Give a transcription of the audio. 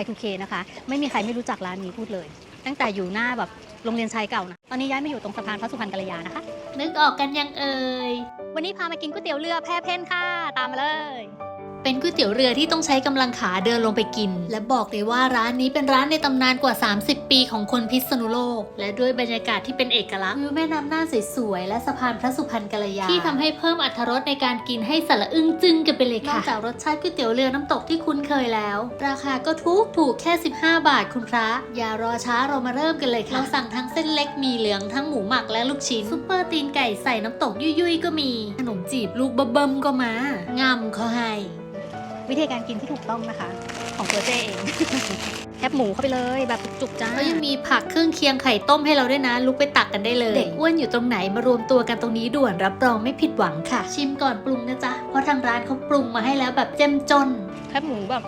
Y2K นะคะ ไม่มีใครไม่รู้จักร้านนี้พูดเลย ตั้งแต่อยู่หน้าแบบโรงเรียนชายเก่านะ ตอนนี้ย้ายมาอยู่ตรงสะพานพระสุพรรณกัลยานะคะ นึกออกกันยังเอ่ย วันนี้พามากินก๋วยเตี๋ยวเรือแพร่เพ่นค่ะ ตามมาเลย เป็นก๋วยเตี๋ยวเรือที่ต้องใช้กำลังขาเดินลงไปกิน และบอกเลยว่าร้านนี้เป็นร้านในตำนานกว่า 30 ปีของคนพิษณุโลก และด้วยบรรยากาศที่เป็นเอกลักษณ์วิวแม่น้ำน่านสวยๆและสะพานพระสุพรรณกัลยา ที่ทำให้เพิ่มอรรถรสในการกินให้สละอึ้งจึ้งกันไปเลยค่ะนอกจากรสชาติก๋วยเตี๋ยวเรือน้ำตกที่คุ้นเคยแล้ว ราคาก็ถูกถูกแค่ 15 บาทคุณพระ อย่ารอช้าเรามาเริ่มกันเลยค่ะเราสั่งทั้งเส้นเล็กหมีเหลืองทั้งหมูหมักและลูกชิ้นซุปเปอร์ตีนไก่ใส่น้ำตกยุยๆก็มีขนมจีบลูกเบิ่มๆก็มางำเขาให้ วิธีการกินที่ถูกต้องนะคะ ของตัวเจ้เองแคบหมูเข้าไปเลยแบบจุกๆจ้าแล้วยังมีผักเครื่องเคียงไข่ต้มให้เราด้วยนะ ลุกไปตักกันได้เลย เด็กอ้วนอยู่ตรงไหนมารวมตัวกันตรงนี้ด่วนรับรองไม่ผิดหวังค่ะ ชิมก่อนปรุงนะจ๊ะเพราะทางร้านเขาปรุงมาให้แล้วแบบเจ้มจนแคบหมูแบบ